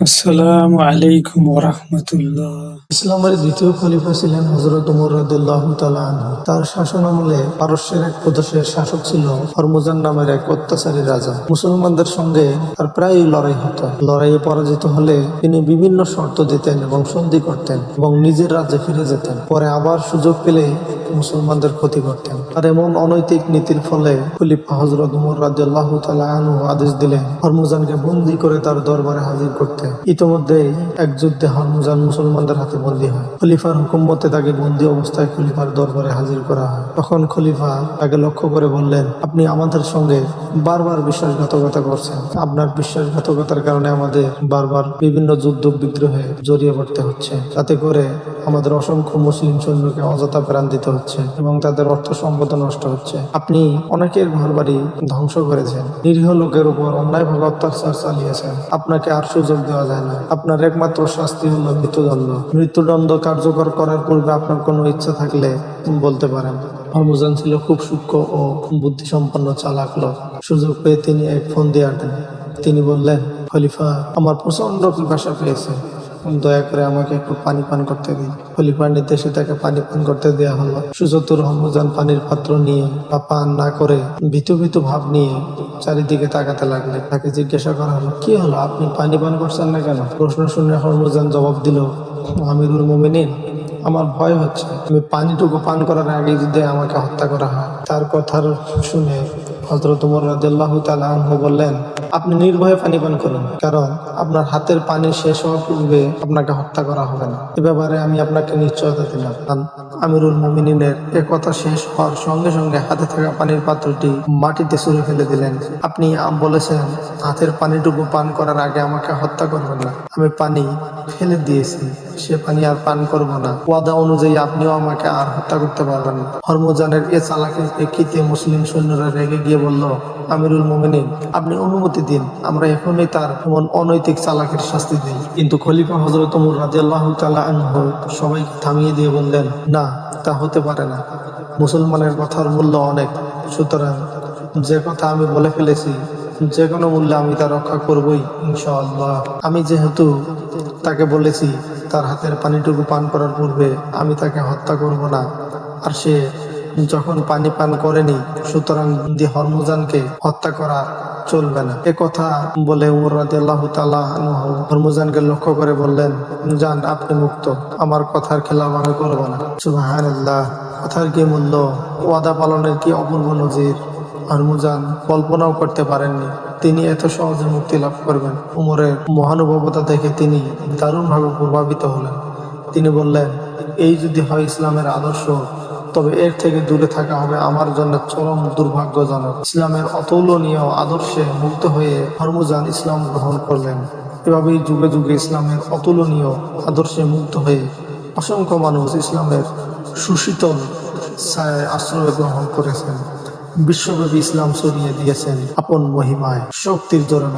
আসসালামু আলাইকুম ওরহমতুল্লাহ ইসলামের দ্বিতীয় খলিফা ছিলেন হজরত উমর রাদিল্লাহ তার শাসন আমলে পারস্যের এক প্রদেশের শাসক ছিল হরমুজান নামের এক অত্যাচারী রাজা। মুসলমানদের সঙ্গে তার লড়াই হতো। লড়াইয়ে পরাজিত হলে তিনি বিভিন্ন শর্ত দিতেন এবং সন্ধি করতেন এবং নিজের রাজ্যে ফিরে যেতেন। পরে আবার সুযোগ পেলে মুসলমানদের ক্ষতি করতেন। আর এমন অনৈতিক নীতির ফলে খলিফা হজরত উমর আনহু আদেশ দিলেন, হরমুজানকে বন্দি করে তার দরবারে হাজির করতে ইতিমধ্যেই এক যুদ্ধে হরমুজান মুসলমানদের হাতে বন্দী হয়। খলিফার হুকুম মতে তাকে বন্দী অবস্থায় খলিফার দরবারে হাজির করা হয়। তখন খলিফা তাকে লক্ষ্য করে বললেন, আপনি আমাদের সঙ্গে বারবার বিশ্বাসঘাতকতা করছেন। আপনার বিশ্বাসঘাতকতার কারণে আমাদের বারবার বিভিন্ন যুদ্ধ বিদ্রোহে জড়িয়ে পড়তে হচ্ছে। তাতে করে আমাদের অসংখ্য মুসলিম সৈন্যকে অযথা প্রাণ দিতে হচ্ছে এবং তাদের অর্থ সম্পদ নষ্ট হচ্ছে। আপনি অনেকের ঘর বাড়ি ধ্বংস করেছেন। নিরীহ লোকের উপর অন্যায়ভাবে অত্যাচার চালিয়েছেন। আপনাকে আর সুযোগ দেওয়া যায় না। আপনার একমাত্র শাস্তি হলো মৃত্যুদণ্ড। মৃত্যুদণ্ড কার্যকর করার পূর্বে আপনার কোনো ইচ্ছা থাকলে বলতে পারেন। হরমুজান ছিল খুব সূক্ষ্ম ও বুদ্ধিসম্পন্ন চালাক লোক। সুযোগ পেয়ে তিনি এক ফোন দিয়ে আটেন তিনি বললেন, খলিফা, আমার প্রচণ্ড পিপাসা পেয়েছে। দয়া করে আমাকে একটু পানি পান করতে দিন। খলিফার নির্দেশে তাকে পানি পান করতে দেওয়া হলো। সুচতুর হরমুজান পানির পাত্র নিয়ে বা পান না করে ভীতু ভীতু ভাব নিয়ে চারিদিকে তাকাতে লাগলেন। তাকে জিজ্ঞাসা করা হলো, কি হলো? আপনি পানি পান করছেন না কেন? প্রশ্ন শুনে হরমুজান জবাব দিল, আমিরুল মোমিনিন, আমার ভয় হচ্ছে। আমি পানিটুকু পান করার আগে যদি আমাকে হত্যা করা হয়। তার কথার শুনে হজরত উমর রাদিয়াল্লাহ তাআলা আনহু বললেন, আপনি নির্ভয়ে পানি পান করুন, কারণ আপনার হাতের পানি শেষ হওয়ার পূর্বে আপনাকে হত্যা করা হবে না। এ ব্যাপারে আমি আপনাকে নিশ্চয়তা দিলাম। আমিরুল মুমিনিনের এ কথা শেষ হওয়ার সঙ্গে সঙ্গে হাতে থাকা পানির পাত্রটি মাটিতে ছুঁড়ে ফেলে দিলেন। আপনি বলেছেন, হাতের পানিটুকু পান করার আগে আমাকে হত্যা করবেন না। আমি পানি ফেলে দিয়েছি, সে পানি আর পান করব না। ওয়াদা অনুযায়ী আপনিও আমাকে আর হত্যা করতে পারবেন না। হরমজানের এ চালাকের প্রেক্ষিতে মুসলিম সৈন্যরা রেগে গিয়ে বলল, আমিরুল মোমিনিন, আপনি অনুমতি দিন। আমরা এখনই তার এমন অনৈতিক চালাকের শাস্তি দিই। কিন্তু খলিফা হজরত উমর রাদিয়াল্লাহু তাআলা আনহু সবাইকে থামিয়ে দিয়ে বললেন, না, তা হতে পারে না। মুসলমানের কথার মূল্য অনেক। সুতরাং যে কথা আমি বলে ফেলেছি, যে কোনো মূল্যে আমি তা রক্ষা করবই, ইনশাআল্লাহ। আমি যেহেতু তাকে বলেছি, তার হাতের পানিটুকু পান করার পূর্বে আমি তাকে হত্যা করব না। আর সে যখন পানি পান করেনি, সুতরাং দি হরমুজানকে হত্যা করা চলবে না। এ কথা বলে উমর আনহু হরমুজানকে লক্ষ্য করে বললেন যান আপনি মুক্ত। আমার কথার খেলাফ আমি করব না। সুবহানাল্লাহ। কথার কি মূল্য? ওয়াদা পালনের কি অপূর্ব নজির? হরমুজান কল্পনাও করতে পারেননি। তিনি এত সহজে মুক্তি লাভ করবেন। উমরের মহানুভবতা দেখে তিনি দারুণভাবে প্রভাবিত হলেন। তিনি বললেন, এই যদি হয় ইসলামের আদর্শ তবে এর থেকে দূরে থাকা হবে আমার জন্য চরম দুর্ভাগ্যজনক। ইসলামের অতুলনীয় আদর্শে মুগ্ধ হয়ে হরমুজান ইসলাম গ্রহণ করলেন। এভাবেই যুগে যুগে ইসলামের অতুলনীয় আদর্শে মুগ্ধ হয়ে অসংখ্য মানুষ ইসলামের সুশীতল ছায়ায় আশ্রয় গ্রহণ করেছেন। বিশ্বব্যাপী ইসলাম ছড়িয়ে দিয়েছেন আপন মহিমায়, শক্তির জন্য